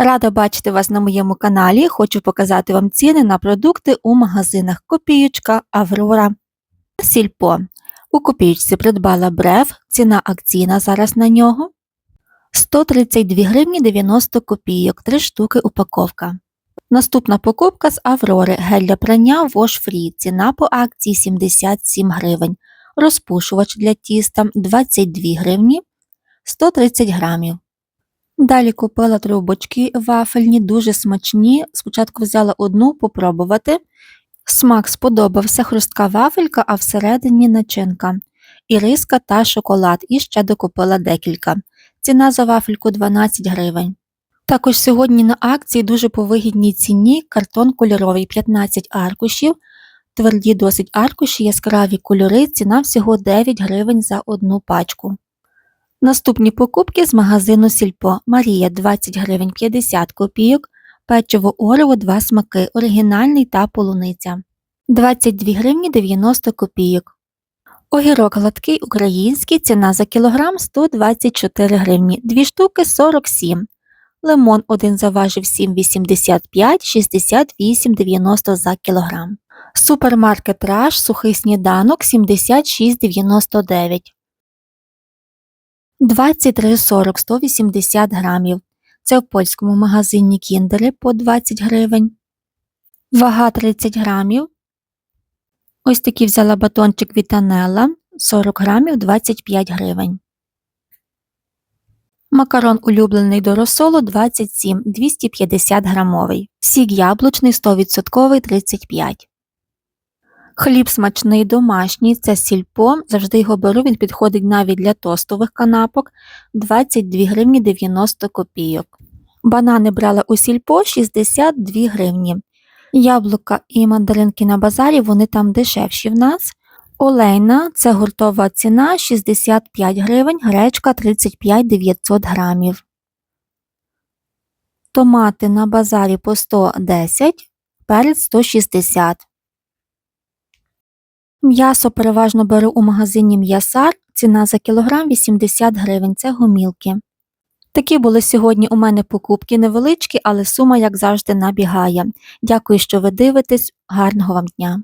Рада бачити вас на моєму каналі. Хочу показати вам ціни на продукти у магазинах Копіючка, Аврора, Сільпо. У копіючці придбала брев, ціна акційна зараз на нього 132 гривні 90 копійок, 3 штуки упаковка. Наступна покупка з Аврори гель для прання Wash Free, ціна по акції 77 гривень, розпушувач для тіста 22 гривні 130 грамів. Далі купила трубочки вафельні, дуже смачні. Спочатку взяла одну попробувати. Смак сподобався, хрустка вафелька, а всередині начинка. Іриска та шоколад, і ще докупила декілька. Ціна за вафельку 12 гривень. Також сьогодні на акції дуже по вигідній ціні картон кольоровий 15 аркушів, тверді досить аркуші, яскраві кольори, ціна всього 9 гривень за одну пачку. Наступні покупки з магазину Сільпо Марія 20 гривень 50 копійок, печиво Орево 2 смаки, оригінальний та полуниця 22 гривні 90 копійок. Огірок гладкий український, ціна за кілограм 124 гривні, 2 штуки 47. Лимон один заважив 7,85, 68,90 за кілограм. Супермаркет Раш сухий сніданок 76,99. 23,40 180 грамів. Це в польському магазині кіндери по 20 гривень. Вага 30 грамів. Ось такий взяла батончик Вітанелла 40 грамів 25 гривень. Макарон улюблений до розсолу 27 250 грамовий. Сік яблучний 100% 35. Хліб смачний домашній, це сільпо, завжди його беру, він підходить навіть для тостових канапок 22 гривні 90 копійок. Банани брала у сільпо 62 гривні. Яблука і мандаринки на базарі, вони там дешевші в нас. Олейна це гуртова ціна 65 гривень, гречка 35 900 грамів. Томати на базарі по 110, перець 160. М'ясо переважно беру у магазині м'ясар, ціна за кілограм 80 гривень, це гомілки. Такі були сьогодні у мене покупки невеличкі, але сума, як завжди, набігає. Дякую, що ви дивитесь. Гарного вам дня!